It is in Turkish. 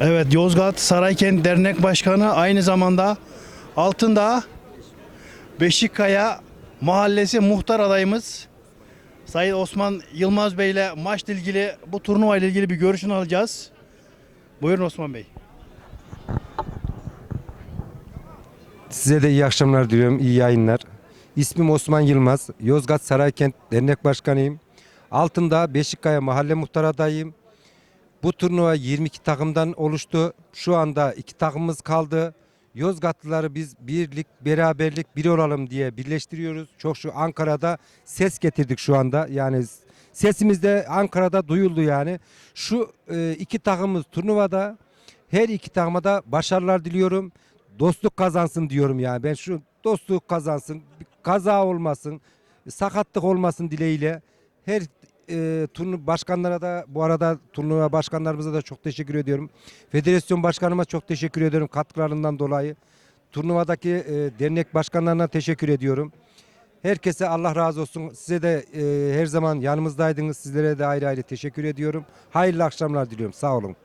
Evet Yozgat Saraykent Dernek Başkanı aynı zamanda Altındağ Beşikkaya Mahallesi muhtar adayımız Sayın Osman Yılmaz Bey ile maçla ilgili bu turnuva ile ilgili bir görüşünü alacağız. Buyurun Osman Bey. Size de iyi akşamlar diliyorum, iyi yayınlar. İsmim Osman Yılmaz, Yozgat Saraykent Dernek Başkanıyım. Altında Beşikkaya Mahalle Muhtar adayım. Bu turnuva 22 takımdan oluştu. Şu anda iki takımımız kaldı. Yozgatlıları biz birlik, beraberlik, bir olalım diye birleştiriyoruz. Çok şu Ankara'da ses getirdik şu anda. Yani sesimiz de Ankara'da duyuldu yani. Şu e, iki takımımız turnuvada her iki takıma da başarılar diliyorum. Dostluk kazansın diyorum yani. Ben şu dostluk kazansın, kaza olmasın, sakatlık olmasın dileğiyle. Her e, turnu başkanlara da bu arada turnuva başkanlarımıza da çok teşekkür ediyorum. Federasyon başkanıma çok teşekkür ediyorum katkılarından dolayı. Turnuvadaki e, dernek başkanlarına teşekkür ediyorum. Herkese Allah razı olsun. Size de e, her zaman yanımızdaydınız. Sizlere de ayrı ayrı teşekkür ediyorum. Hayırlı akşamlar diliyorum. Sağ olun.